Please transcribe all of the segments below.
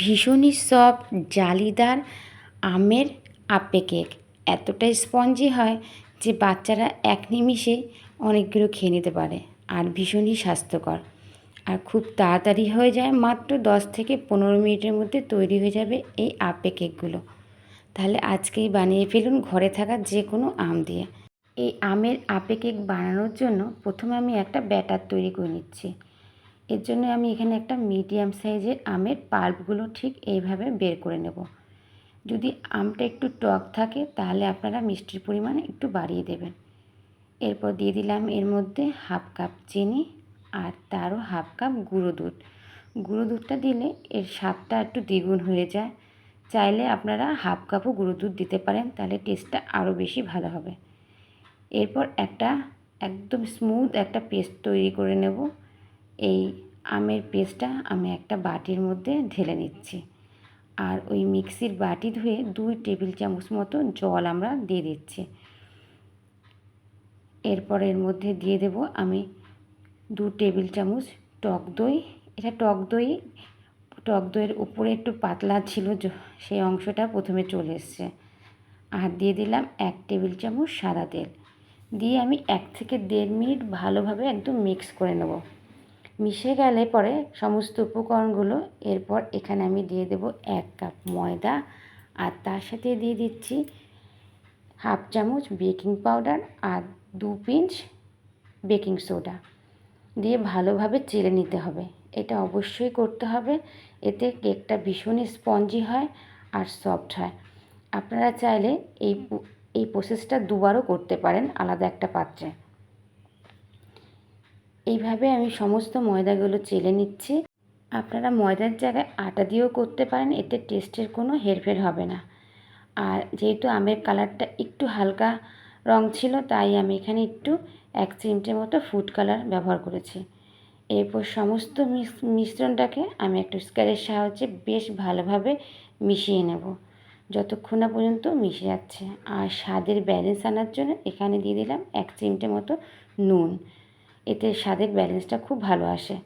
ভীষণই সফট, জালিদার, আমের আপে কেক এতটাই স্পঞ্জি হয় যে বাচ্চারা এক নিমিষে অনেকগুলো খেয়ে নিতে পারে আর ভীষণই স্বাস্থ্যকর। আর খুব তাড়াতাড়ি হয়ে যায়, মাত্র দশ থেকে পনেরো মিনিটের মধ্যে তৈরি হয়ে যাবে এই আপে কেকগুলো তাহলে আজকেই বানিয়ে ফেলুন ঘরে থাকা যে কোনো আম দিয়ে। এই আমের আপে কেক বানানোর জন্য প্রথমে আমি একটা ব্যাটার তৈরি করে নিচ্ছি। এর জন্য আমি এখানে একটা মিডিয়াম সাইজের আমের পাল্পগুলো ঠিক এইভাবে বের করে নেব। যদি আমটা একটু টক থাকে, তাহলে আপনারা মিষ্টির পরিমাণ একটু বাড়িয়ে দেবেন। এরপর দিয়ে দিলাম এর মধ্যে হাফ কাপ চিনি আর তারও হাফ কাপ গুঁড়ো দুধ। গুঁড়ো দুধটা দিলে এর স্বাদটা একটু দ্বিগুণ হয়ে যায়। চাইলে আপনারা হাফ কাপও গুঁড়ো দুধ দিতে পারেন, তাহলে টেস্টটা আরও বেশি ভালো হবে। এরপর একটা একদম স্মুথ একটা পেস্ট তৈরি করে নেব। এই আমের পেস্টটা আমি একটা বাটির মধ্যে ঢেলে নিচ্ছি। আর ওই মিক্সির বাটি ধুয়ে দুই টেবিল চামচ মতো জল আমরা দিয়ে দিচ্ছি। এরপর এর মধ্যে দিয়ে দেব আমি দু টেবিল চামচ টক দই। এটা টক দই, টক দইয়ের উপরে একটু পাতলা ছিল সেই অংশটা প্রথমে চলে এসছে। আর দিয়ে দিলাম এক টেবিল চামচ সাদা তেল। দিয়ে আমি এক থেকে দেড় মিনিট ভালোভাবে একদম মিক্স করে নেব। মিশে গেলে পরে সমস্ত উপকরণগুলো এরপর এখানে আমি দিয়ে দেব এক কাপ ময়দা আর তার সাথে দিয়ে দিচ্ছি হাফ চামচ বেকিং পাউডার আর দু পিঞ্চ বেকিং সোডা। দিয়ে ভালোভাবে চেলে নিতে হবে। এটা অবশ্যই করতে হবে। এতে কেকটা ভীষণই স্পঞ্জি হয় আর সফট হয়। আপনারা চাইলে এই এই প্রসেসটা দুবারও করতে পারেন আলাদা একটা পাত্রে। এইভাবে আমি সমস্ত ময়দাগুলো চেলে নিচ্ছি। আপনারা ময়দার জায়গায় আটা দিয়েও করতে পারেন, এতে টেস্টের কোনো হেরফের হবে না। আর যেহেতু আমের কালারটা একটু হালকা রং ছিল, তাই আমি এখানে একটু এক চিমটে মতো ফুড কালার ব্যবহার করেছি। এরপর সমস্ত মিশ্রণটাকে আমি একটু স্কারের সাহায্যে বেশ ভালোভাবে মিশিয়ে নেব। যতক্ষণ না পর্যন্ত মিশে যাচ্ছে। আর স্বাদের ব্যালেন্স আনার জন্য এখানে দিয়ে দিলাম এক চিমটে মতো নুন। এতে স্বাদের ব্যালেন্সটা খুব ভালো আসে।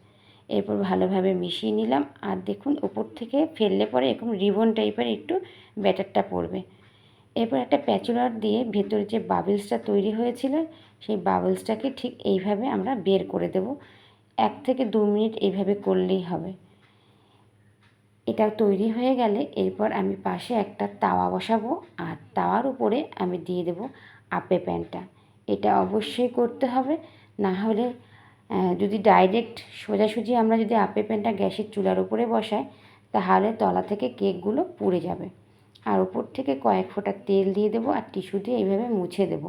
এরপর ভালোভাবে মিশিয়ে নিলাম আর দেখুন ওপর থেকে ফেললে পরে এরকম রিবন টাইপের একটু ব্যাটারটা পড়বে। এরপর একটা প্যাচুলার দিয়ে ভেতরে যে বাবলসটা তৈরি হয়েছিল, সেই বাবলসটাকে ঠিক এইভাবে আমরা বের করে দেব। এক থেকে দু মিনিট এইভাবে করলেই হবে। এটা তৈরি হয়ে গেলে এরপর আমি পাশে একটা তাওয়া বসাবো আর তাওয়ার উপরে আমি দিয়ে দেব আপে প্যানটা। এটা অবশ্যই করতে হবে। না হলে যদি ডাইরেক্ট সোজাসুজি আমরা যদি আপে প্যানটা গ্যাসের চুলার উপরে বসাই, তাহলে তলা থেকে কেকগুলো পুড়ে যাবে। আর উপর থেকে কয়েক ফোঁটা তেল দিয়ে দেবো আর টিস্যু দিয়ে এইভাবে মুছে দেবো,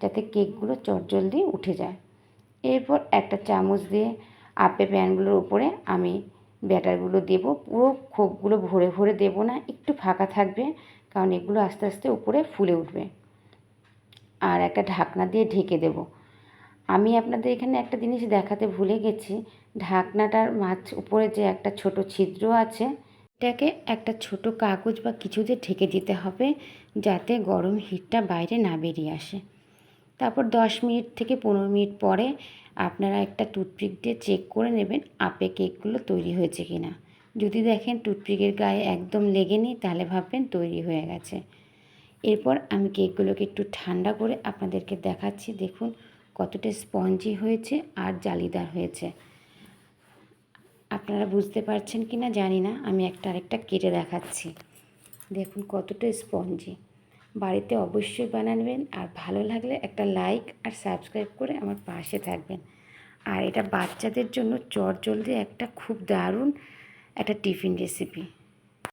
যাতে কেকগুলো চটজলদি উঠে যায়। এরপর একটা চামচ দিয়ে আপে প্যানগুলোর উপরে আমি ব্যাটারগুলো দেব। পুরো খোপগুলো ভরে ভরে দেব না, একটু ফাঁকা থাকবে, কারণ এগুলো আস্তে আস্তে উপরে ফুলে উঠবে। আর একটা ঢাকনা দিয়ে ঢেকে দেব। আমি আপনাদের এখানে একটা জিনিস দেখাতে ভুলে গেছি। ঢাকনাটার মাছ উপরে যে একটা ছোট ছিদ্র আছে, এটাকে একটা ছোট কাগজ বা কিছু দিয়ে ঢেকে দিতে হবে যাতে গরম হিটটা বাইরে না বেরিয়ে আসে। তারপর দশ মিনিট থেকে পনেরো মিনিট পরে আপনারা একটা টুথপিক দিয়ে চেক করে নেবেন আপে কেকগুলো তৈরি হয়েছে কি না যদি দেখেন টুথপিকের গায়ে একদম লেগে নেই, তাহলে ভাববেন তৈরি হয়ে গেছে। এরপর আমি কেকগুলোকে একটু ঠান্ডা করে আপনাদেরকে দেখাচ্ছি। দেখুন কতটা স্পঞ্জি হয়েছে আর জালিদার হয়েছে। আপনারা বুঝতে পারছেন কি না জানি না, আমি একটা আরেকটা কেটে দেখাচ্ছি। দেখুন কতটা স্পঞ্জি। বাড়িতে অবশ্যই বানাবেন আর ভালো লাগলে একটা লাইক আর সাবস্ক্রাইব করে আমার পাশে থাকবেন। আর এটা বাচ্চাদের জন্য চট জলদি একটা খুব দারুণ একটা টিফিন রেসিপি।